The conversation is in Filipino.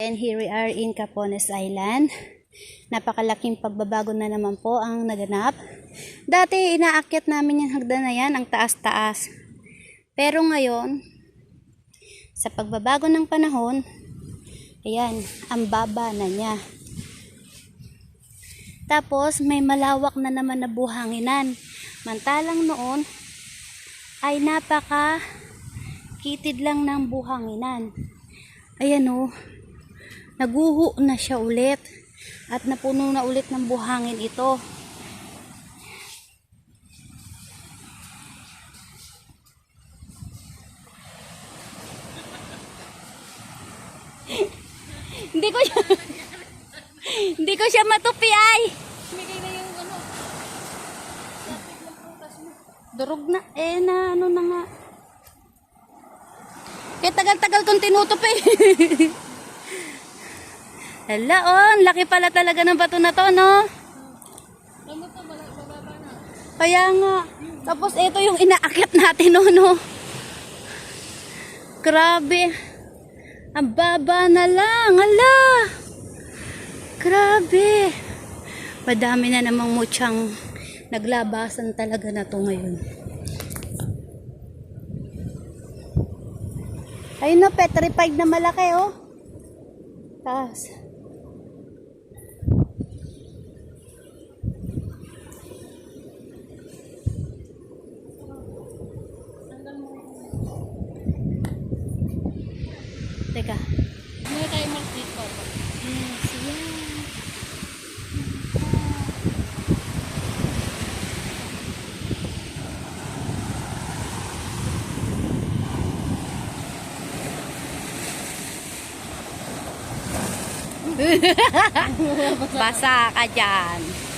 And here we are in Capones Island. Napakalaking pagbabago na naman po ang naganap. Dati inaakyat namin yung hagdan na yan, ang taas-taas. Pero ngayon, sa pagbabago ng panahon, ayan, ang baba na niya. Tapos may malawak na naman na buhanginan. Mantalang noon ay napaka kitid lang ng buhanginan. Ayan o, naguho na siya ulit at napuno na ulit ng buhangin ito. Hindi ko siya Hindi ko siya matupi ay. Na yung ano. Durog na eh na ano na nga. Kaya tagal-tagal kong tinutupi. Hala, oh, laki pala talaga ng bato na to, no? Kaya nga. Tapos ito yung inaakyat natin, no, no? Grabe. Ang baba na lang. Hala. Grabe. Madami na namang mutsang naglabasan talaga na to ngayon. Ayun na, petrified na malaki, oh. Taas. Teka. May tayo mag-fit pa. Yes, yan. Basa ka dyan.